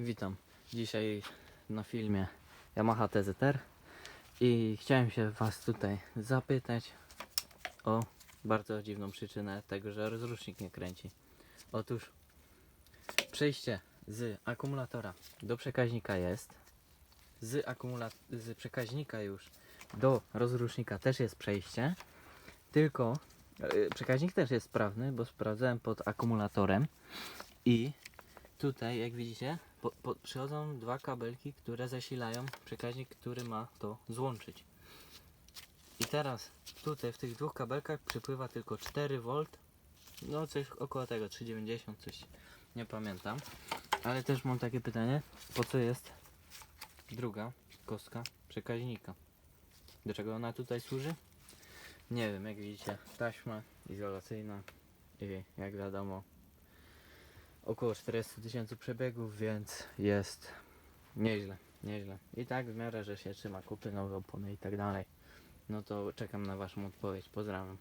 Witam. Dzisiaj na filmie Yamaha TZR i chciałem się Was tutaj zapytać o bardzo dziwną przyczynę tego, że rozrusznik nie kręci. Otóż przejście z akumulatora do przekaźnika jest, z, akumula- z przekaźnika już do rozrusznika też jest przejście, tylko e, przekaźnik też jest sprawny, bo sprawdzałem pod akumulatorem i Tutaj, jak widzicie, po, po, przychodzą dwa kabelki, które zasilają przekaźnik, który ma to złączyć. I teraz tutaj w tych dwóch kabelkach przypływa tylko 4V, no coś około tego, 390, coś nie pamiętam. Ale też mam takie pytanie, po co jest druga kostka przekaźnika? Do czego ona tutaj służy? Nie wiem, jak widzicie, taśma izolacyjna i jak wiadomo około 400 tysięcy przebiegów, więc jest nieźle, nieźle. I tak w miarę, że się trzyma kupy, nowe opony i tak dalej. No to czekam na Waszą odpowiedź. Pozdrawiam.